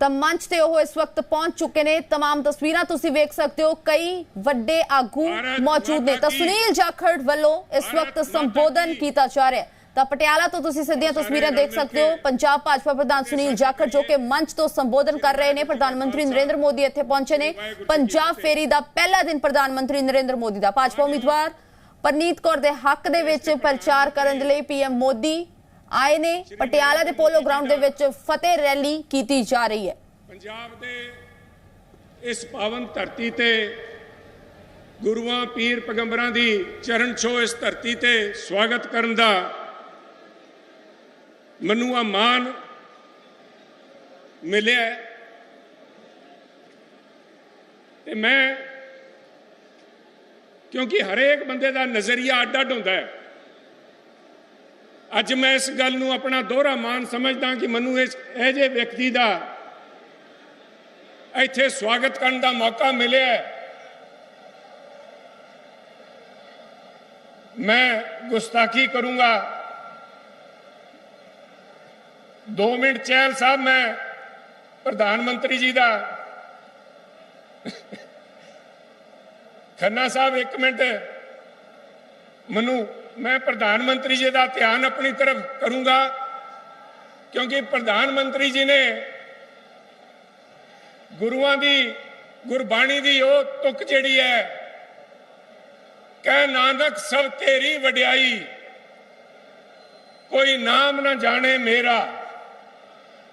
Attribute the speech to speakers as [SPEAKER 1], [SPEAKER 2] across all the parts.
[SPEAKER 1] ਤਾਂ ਮੰਚ ਤੇ ਉਹ ਇਸ ਵਕਤ ਪਹੁੰਚ ਚੁੱਕੇ ਨੇ तमाम ਤਸਵੀਰਾਂ ਤੁਸੀਂ ਵੇਖ ਸਕਦੇ ਹੋ ਕਈ ਵੱਡੇ ਆਗੂ
[SPEAKER 2] ਭਾਰਤ
[SPEAKER 1] ਮੌਜੂਦ ਨੇ
[SPEAKER 2] ਮਾਤਾ
[SPEAKER 1] ਤਾਂ
[SPEAKER 2] ਕੀ।
[SPEAKER 1] ਸੁਨੀਲ ਜਾਖੜ ਵੱਲੋਂ ਇਸ
[SPEAKER 2] ਭਾਰਤ
[SPEAKER 1] ਵਕਤ
[SPEAKER 2] ਮਾਤਾ
[SPEAKER 1] ਸੰਬੋਧਨ
[SPEAKER 2] ਕੀ।
[SPEAKER 1] ਕੀਤਾ ਜਾ ਰਿਹਾ ਹੈ ਤਾਂ ਪਟਿਆਲਾ ਤੋਂ ਤੁਸੀਂ ਸਿੱਧੀਆਂ
[SPEAKER 2] ਸਾਰੇ
[SPEAKER 1] ਤਸਵੀਰਾਂ ਦੇਖ
[SPEAKER 2] ਰਲ
[SPEAKER 1] ਸਕਦੇ ਹੋ
[SPEAKER 2] ਮਿਲ ਕੇ
[SPEAKER 1] ਪੰਜਾਬ ਭਾਜਪਾ ਪ੍ਰਧਾਨ ਸੁਨੀਲ ਜਾਖੜ ਜੋ ਕਿ ਮੰਚ ਤੋਂ ਸੰਬੋਧਨ ਕਰ ਰਹੇ ਨੇ ਪ੍ਰਧਾਨ ਮੰਤਰੀ ਨਰਿੰਦਰ ਮੋਦੀ ਇੱਥੇ ਪਹੁੰਚੇ ਨੇ ਪੰਜਾਬ ਫੇਰੀ ਦਾ ਪਹਿਲਾ ਦਿਨ ਪ੍ਰਧਾਨ ਮੰਤਰੀ ਨਰਿੰਦਰ ਮੋਦੀ ਦਾ ਭਾਜਪਾ ਉਮੀਦਵਾਰ ਪਰਨੀਤ ਕੌਰ ਦੇ ਹੱਕ ਦੇ ਵਿੱਚ ਪ੍ਰਚਾਰ ਕਰਨ ਦੇ ਲਈ ਪੀਐਮ ਮੋਦੀ ਆਏ ਨੇ। ਪਟਿਆਲਾ ਦੇ ਪੋਲੋ ਗਰਾਊਂਡ ਦੇ ਵਿੱਚ ਫਤਿਹ ਰੈਲੀ ਕੀਤੀ ਜਾ ਰਹੀ ਹੈ।
[SPEAKER 2] ਪੰਜਾਬ ਦੇ ਇਸ ਪਾਵਨ ਧਰਤੀ ਤੇ ਗੁਰੂਆਂ, ਪੀਰ ਪੈਗੰਬਰਾਂ ਦੀ ਚਰਨ ਛੋਹ ਇਸ ਧਰਤੀ ਤੇ ਸਵਾਗਤ ਕਰਨ ਦਾ ਮੈਨੂੰ ਆ ਮਾਣ ਮਿਲਿਆ ਤੇ ਮੈਂ ਕਿਉਂਕਿ ਹਰੇਕ ਬੰਦੇ ਦਾ ਨਜ਼ਰੀਆ ਅੱਡ-ਅੱਡ ਹੁੰਦਾ ਹੈ। ਅੱਜ ਮੈਂ ਇਸ ਗੱਲ ਨੂੰ ਆਪਣਾ ਦੋਹਰਾ ਮਾਣ ਸਮਝਦਾ ਕਿ ਮੈਨੂੰ ਇਸ ਇਹ ਜੇ ਵਿਅਕਤੀ ਦਾ ਇੱਥੇ ਸਵਾਗਤ ਕਰਨ ਦਾ ਮੌਕਾ ਮਿਲਿਆ ਮੈਂ ਗੁਸਤਾਖੀ ਕਰੂੰਗਾ। 2 ਮਿੰਟ ਚੈਲ ਸਾਹਿਬ, ਮੈਂ ਪ੍ਰਧਾਨ ਮੰਤਰੀ ਜੀ ਦਾ। ਖੰਨਾ ਸਾਹਿਬ 1 ਮਿੰਟ। ਮੈਨੂੰ ਮੈਂ ਪ੍ਰਧਾਨ ਮੰਤਰੀ ਜੀ ਦਾ ਧਿਆਨ ਆਪਣੀ ਤਰਫ ਕਰੂੰਗਾ, ਕਿਉਂਕਿ ਪ੍ਰਧਾਨ ਮੰਤਰੀ ਜੀ ਨੇ ਗੁਰੂਆਂ ਦੀ, ਗੁਰਬਾਣੀ ਦੀ ਉਹ ਤੁਕ ਜਿਹੜੀ ਹੈ, ਕਹਿ ਨਾਨਕ ਸਭ ਤੇਰੀ ਵਡਿਆਈ, ਕੋਈ ਨਾਮ ਨਾ ਜਾਣੇ ਮੇਰਾ।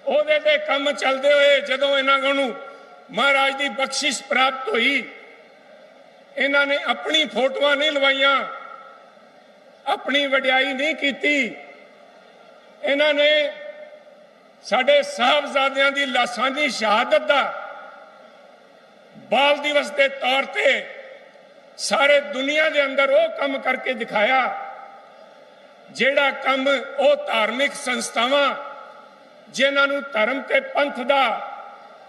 [SPEAKER 2] ਉਹਦੇ ਤੇ ਕੰਮ ਚੱਲਦੇ ਹੋਏ ਜਦੋਂ ਇਹਨਾਂ ਨੂੰ ਮਹਾਰਾਜ ਦੀ ਬਖਸ਼ਿਸ਼ ਪ੍ਰਾਪਤ ਹੋਈ, ਇਹਨਾਂ ਨੇ ਆਪਣੀ ਫੋਟੋਆਂ ਨਹੀਂ ਲਵਾਈਆਂ। ਆਪਣੀ ਵਡਿਆਈ ਨਹੀਂ ਕੀਤੀ। ਇਹਨਾਂ ਨੇ ਸਾਡੇ ਸਾਹਿਬਜ਼ਾਦਿਆਂ ਦੀ ਲਾਸ਼ਾਂ ਦੀ ਸ਼ਹਾਦਤ ਦਾ ਬਾਲ ਦਿਵਸ ਦੇ ਤੌਰ ਤੇ ਸਾਰੇ ਦੁਨੀਆ ਦੇ ਅੰਦਰ ਉਹ ਕੰਮ ਕਰਕੇ ਦਿਖਾਇਆ, ਜਿਹੜਾ ਕੰਮ ਉਹ ਧਾਰਮਿਕ ਸੰਸਥਾਵਾਂ ਜਿਨ੍ਹਾਂ ਨੂੰ ਧਰਮ ਤੇ ਪੰਥ ਦਾ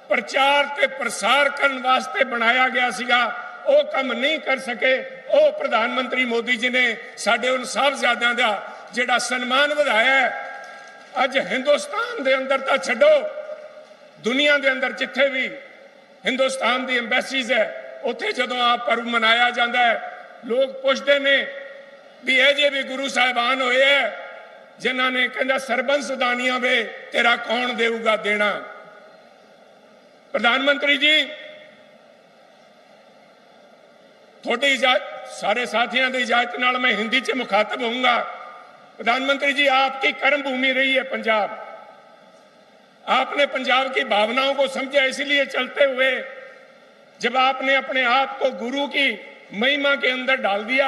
[SPEAKER 2] ਪ੍ਰਚਾਰ ਤੇ ਪ੍ਰਸਾਰ ਕਰਨ ਵਾਸਤੇ ਬਣਾਇਆ ਗਿਆ ਸੀਗਾ, ਉਹ ਕੰਮ ਨਹੀਂ ਕਰ ਸਕੇ। ਉਹ ਪ੍ਰਧਾਨ ਮੰਤਰੀ ਮੋਦੀ ਜੀ ਨੇ ਸਾਡੇ ਉਹਨਾਂ ਸਾਹਿਬਜ਼ਾਦਿਆਂ ਦਾ ਜਿਹੜਾ ਸਨਮਾਨ ਵਧਾਇਆ ਅੱਜ ਹਿੰਦੁਸਤਾਨ ਦੇ ਅੰਦਰ ਤਾਂ ਛੱਡੋ, ਦੁਨੀਆ ਦੇ ਅੰਦਰ ਜਿੱਥੇ ਵੀ ਹਿੰਦੁਸਤਾਨ ਦੀ ਐਮਬੈਸੀਜ਼ ਹੈ, ਉੱਥੇ ਜਦੋਂ ਆ ਪਰਵ ਮਨਾਇਆ ਜਾਂਦਾ ਹੈ, ਲੋਕ ਪੁੱਛਦੇ ਨੇ ਵੀ ਇਹ ਜੇ ਵੀ ਗੁਰੂ ਸਾਹਿਬਾਨ ਹੋਏ ਹੈ, ਜਿਨ੍ਹਾਂ ਨੇ ਕਹਿੰਦਾ ਸਰਬੰਸ ਦਾਨੀਆਂ ਵੇ, ਤੇਰਾ ਕੌਣ ਦੇਊਗਾ ਦੇਣਾ? ਪ੍ਰਧਾਨ ਮੰਤਰੀ ਜੀ, ਤੁਹਾਡੀ ਇਜਾਜ਼ਤ ਸਾਰੇ ਸਾਥੀਆਂ ਦੀ ਇਜਾਜ਼ਤ ਨਾਲ ਮੈਂ ਹਿੰਦੀ 'ਚ ਮੁਖਾਤਬ ਹੋਊਂਗਾ प्रधानमंत्री जी आपकी कर्म भूमि रही है पंजाब आपने पंजाब की भावनाओं को समझा इसलिए चलते हुए जब आपने अपने आप को गुरु की महिमा के अंदर डाल दिया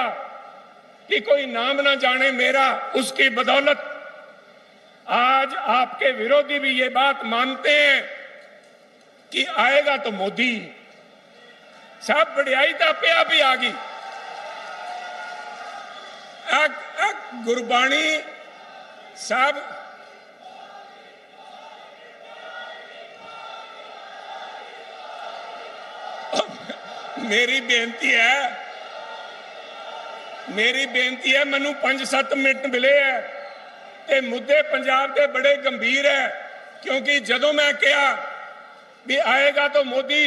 [SPEAKER 2] कि कोई नाम ना जाने मेरा उसकी बदौलत आज आपके विरोधी भी ये बात मानते हैं कि आएगा तो मोदी साहब बढ़ियाई तो आपे आप ही आ गई ਆ- ਆ ਗੁਰਬਾਣੀ ਸਾਹਿਬ ਮੇਰੀ ਬੇਨਤੀ ਹੈ ਮੇਰੀ ਬੇਨਤੀ ਹੈ ਮੈਨੂੰ 5-7 ਮਿੰਟ ਮਿਲੇ ਹੈ ਤੇ ਮੁੱਦੇ ਪੰਜਾਬ ਦੇ ਬੜੇ ਗੰਭੀਰ ਹੈ ਕਿਉਂਕਿ ਜਦੋਂ ਮੈਂ ਕਿਹਾ भी आएगा तो मोदी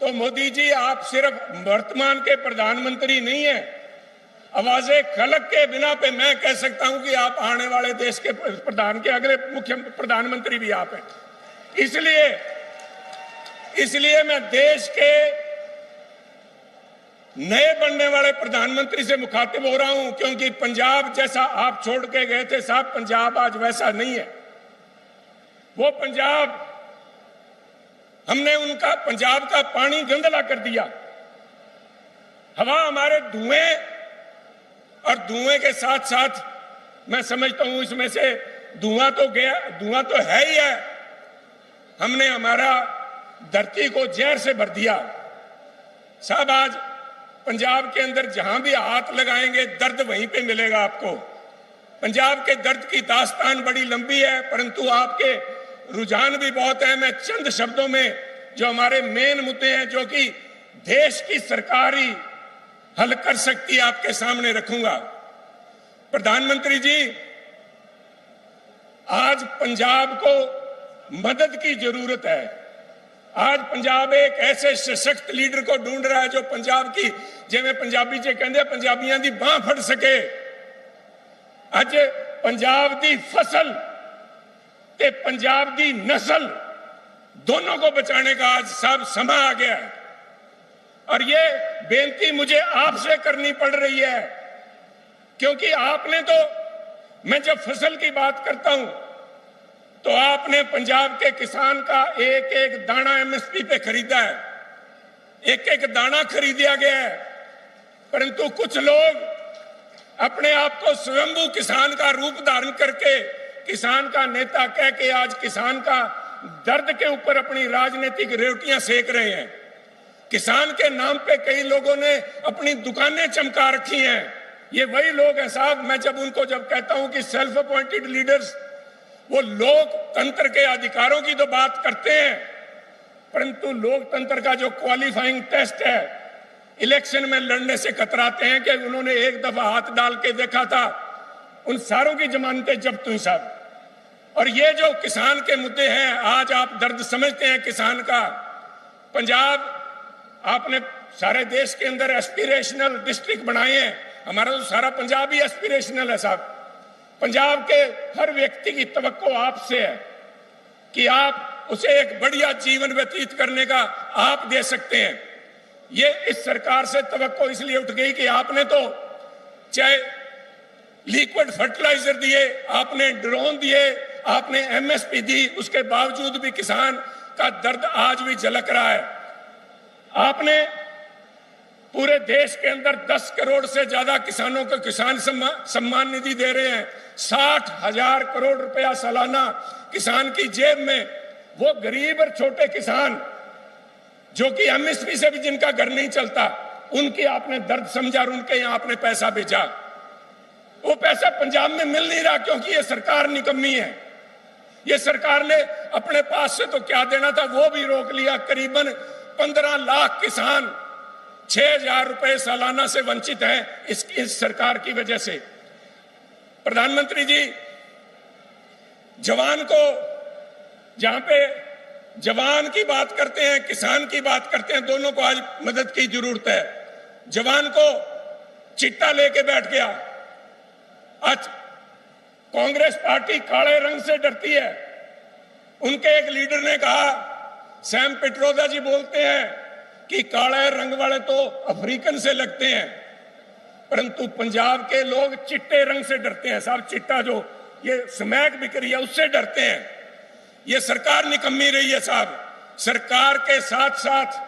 [SPEAKER 2] तो मोदी जी आप सिर्फ वर्तमान के प्रधानमंत्री नहीं है आवाज़ें खलक के बिना पे मैं कह सकता हूँ कि आप आने वाले देश के प्रधान के अगले मुख्य प्रधानमंत्री भी आप हैं। इसलिए इसलिए मैं देश के नए बनने वाले प्रधानमंत्री से मुखातिब हो रहा हूँ, क्योंकि पंजाब जैसा आप छोड़ के गए थे साहब, पंजाब आज वैसा नहीं है। वो पंजाब, हमने उनका, पंजाब का पानी गंदला कर दिया। हवा हमारे धुएँ और धुएँ के साथ साथ मैं समझता हूँ इसमें से धुआँ तो गया, धुआँ तो है ही है। हमने हमारा धरती को जहर से भर दिया। साहब, आज पंजाब के अंदर जहाँ भी हाथ लगाएँगे, दर्द वहीं पे मिलेगा आपको। पंजाब के दर्द की दास्तान बड़ी लंबी है, परंतु आपके रुझान भी बहुत है। मैं चंद शब्दों में जो हमारे मेन मुद्दे हैं, जो कि देश की सरकार हल कर सकती आपके सामने रखूँगा। प्रधानमंत्री जी, आज पंजाब को मदद की ज़रूरत है। आज पंजाब एक ऐसे सशक्त लीडर को ढूंढ रहा है जो पंजाब की जिमें पंजाबी च कहते पंजाबियों की बाह फट सके। अज पंजाब की फ़सल ते पंजाब की नस्ल दोनों को बचाने का आज सब समा आ गया है। और ये बेनती मुझे आपसे करनी पड़ रही है। क्योंकि आपने तो मैं जब फ़सल की बात करता हूँ तो आपने पंजाब के किसान का एक एक दाना एमएसपी पे खरीदा है। एक एक दाना खरीदा गया है। परंतु कुछ लोग अपने आप को स्वयंभू किसान का रूप धारण करके, किसान का नेता कह के आज किसान का दर्द के ऊपर अपनी राजनीतिक रोटियाँ सेक रहे हैं। किसान के नाम पे कई लोगों ने अपनी दुकानें चमका रखी हैं। ये वही लोग हैं साहब, मैं जब उनको जब कहता हूँ कि सेल्फ अपॉइंटेड लीडर्स वो लोकतंत्र के अधिकारों की तो बात करते हैं, परंतु लोकतंत्र का जो क्वालिफाइंग टेस्ट है इलेक्शन में लड़ने से कतराते हैं कि उन्होंने एक दफ़ा हाथ डाल के देखा था। उन सारों की जमानतें जब्त हुई साहब। और ये जो किसान के मुद्दे हैं, आज आप दर्द समझते हैं किसान का। पंजाब आपने सारे देश के अंदर एस्पिरेशनल डिस्ट्रिक्ट बनाए हैं। हमारा तो सारा पंजाब ही एस्पिरेशनल है साहब। पंजाब के हर व्यक्ति की तवक्को आपसे है कि आप उसे एक बढ़िया जीवन व्यतीत करने का आप दे सकते हैं। ये इस सरकार से तवक्को इसलिए उठ गई कि आपने तो चाहे लिक्विड फर्टिलाइज़र दिए, आपने ड्रोन दिए, आपने एमएसपी दी, उसके बावजूद भी किसान का दर्द आज भी झलक रहा है। आपने पूरे देश के अंदर 10 करोड़ से ज़्यादा किसानों को किसान सम्मा, सम्मान निधि दे रहे हैं। साठ हज़ार करोड़ रुपया सालाना किसान की जेब में। वो गरीब और छोटे किसान जो कि एमएसपी से भी जिनका घर नहीं चलता उनकी आपने दर्द समझा और उनके यहाँ आपने पैसा भेजा। वो पैसा पंजाब में मिल नहीं रहा क्योंकि ये सरकार निकम्मी है। ये सरकार ने अपने पास से तो क्या देना था वो भी रोक लिया। करीबन पंद्रह लाख किसान छह हज़ार रुपए सालाना से वंचित हैं इस, इस सरकार की वजह से। प्रधानमंत्री जी जवान को जहाँ पे जवान की बात करते हैं किसान की बात करते हैं दोनों को आज मदद की ज़रूरत है। जवान को चिट्टा लेके बैठ गया। आज कांग्रेस पार्टी काले रंग से डरती है। उनके एक लीडर ने कहा सैम पिट्रोदा जी बोलते हैं कि काले रंग वाले तो अफ्रीकन से लगते हैं, परंतु पंजाब के लोग चिट्टे रंग से डरते हैं। साहब, चिट्टा जो ये स्मैक बिक रही है, उससे डरते हैं। ये सरकार निकम्मी रही है, साहब। सरकार के साथ साथ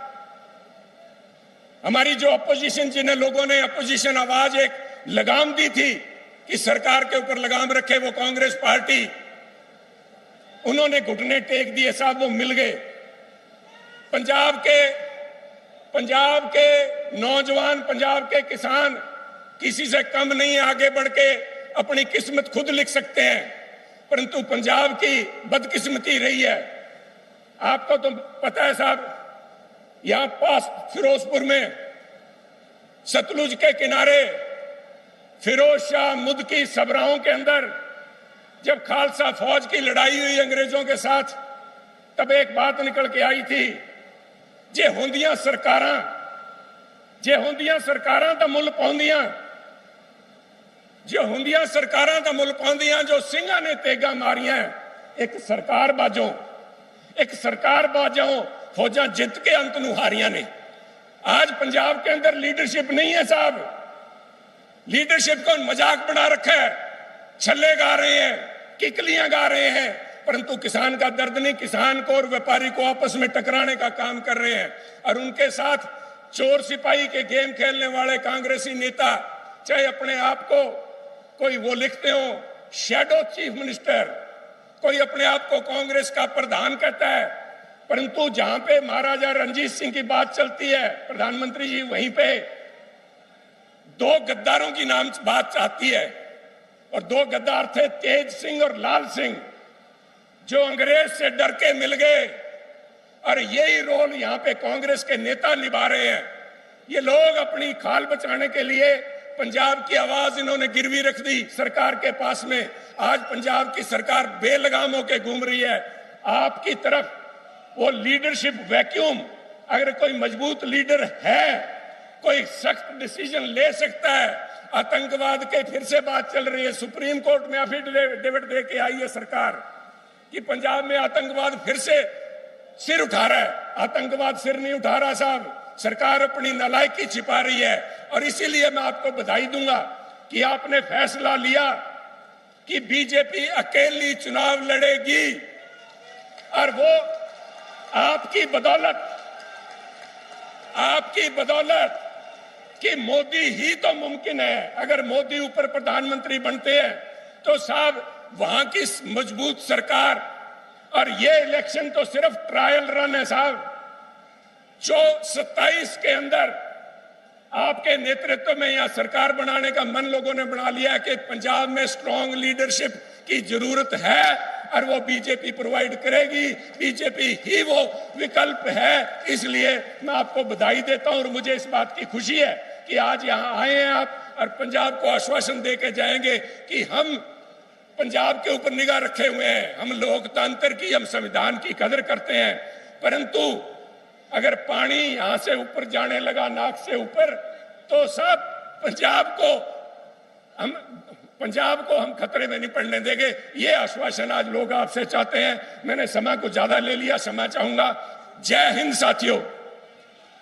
[SPEAKER 2] हमारी जो अपोजिशन जिन्हें लोगों ने अपोजिशन आवाज़ एक लगाम दी थी कि सरकार के ऊपर लगाम रखे, वो कांग्रेस पार्टी, उन्होंने घुटने टेक दिए, साहब, वो मिल गए। पंजाब के पंजाब के नौजवान, पंजाब के किसान किसी से कम नहीं आगे बढ़ के अपनी किस्मत खुद लिख सकते हैं। परंतु पंजाब की बदकिस्मती रही है। आपको तो पता है साहब, यहाँ पास फिरोजपुर में सतलुज के किनारे फिरोज शाह मुद की सबराहों के अंदर जब खालसा फौज की लड़ाई हुई अंग्रेज़ों के साथ, तब एक बात निकल के आई थी जे होंदियां सरकारां जे होंदियां सरकारां ਤਾਂ ਮੁੱਲ ਪਾਉਂਦੀਆਂ ਜੇ ਹੁੰਦੀਆਂ ਸਰਕਾਰਾਂ ਤਾਂ ਮੁੱਲ ਪਾਉਂਦੀਆਂ ਜੋ ਸਿੰਘਾਂ ਨੇ ਤੇਗਾ ਮਾਰੀਆਂ ਇੱਕ ਸਰਕਾਰ ਬਾਜੋਂ ਇੱਕ ਸਰਕਾਰ ਬਾਜੋਂ फौजा जीत के अंत नु हारियां ने आज पंजाब के अंदर लीडरशिप नहीं है साहब लीडरशिप को मजाक बना रखा है छल्ले गा रहे हैं किकलियां गा रहे हैं परंतु किसान का दर्द नहीं, किसान को और व्यापारी को आपस में टकराने का काम कर रहे हैं। और उनके साथ चोर सिपाही के गेम खेलने वाले कांग्रेसी नेता, चाहे अपने आप को कोई वो लिखते हो शेडो चीफ मिनिस्टर कोई अपने आप को कांग्रेस का प्रधान कहता है। परंतु जहाँ पे महाराजा रंजीत सिंह की बात चलती है, प्रधानमंत्री जी वहीं पे दो गद्दारों की नाम बात चाहती है, और दो गद्दार थे तेज सिंह और लाल सिंह। जो अंग्रेज़ से डर के मिल गए, और यही रोल यहाँ पे कांग्रेस के नेता निभा रहे हैं। ये लोग अपनी खाल बचाने के लिए पंजाब की आवाज़ इन्होंने गिरवी रख दी सरकार के पास में। आज पंजाब की सरकार बेलगाम होकर घूम रही है। आपकी तरफ़ वो लीडरशिप वैक्यूम, अगर कोई मज़बूत लीडर है, कोई सख्त डिसीज़न ले सकता है। आतंकवाद के फिर से बात चल रही है। सुप्रीम कोर्ट में एफिडेविट दे के आई है सरकार। कि पंजाब में आतंकवाद फिर से सिर उठा रहा है। आतंकवाद सिर नहीं उठा रहा साहब। सरकार अपनी नलायकी छिपा रही है। और इसीलिए मैं आपको बधाई दूँगा कि आपने फैसला लिया कि बीजेपी अकेली चुनाव लड़ेगी। और वो आपकी बदौलत आपकी बदौलत कि मोदी ही तो मुमकिन है। अगर मोदी ऊपर प्रधानमंत्री बनते हैं तो साहब वहाँ की मज़बूत सरकार, और ये इलेक्शन तो सिर्फ़ ट्रायल रन है साहब। जो 27 के अंदर आपके नेतृत्व में यहाँ सरकार बनाने का मन लोगों ने बना लिया कि पंजाब में स्ट्रांग लीडरशिप की ज़रूरत है, और वो बीजेपी प्रोवाइड करेगी। बीजेपी ही वो विकल्प है। इसलिए मैं आपको बधाई देता हूँ, और मुझे इस बात की खुशी है कि आज यहाँ आए हैं आप, और पंजाब को आश्वासन दे के जाएँगे कि हम पंजाब के ऊपर निगाह रखे हुए हैं। हम लोकतंत्र की, हम संविधान की कदर करते हैं। परंतु अगर पानी यहाँ से ऊपर जाने लगा, नाक से ऊपर तो सब पंजाब को हम, पंजाब को हम खतरे में नहीं पड़ने देंगे। ये आश्वासन आज लोग आपसे चाहते हैं। मैंने समय को ज़्यादा ले लिया समय चाहूँगा। जय हिंद साथियों।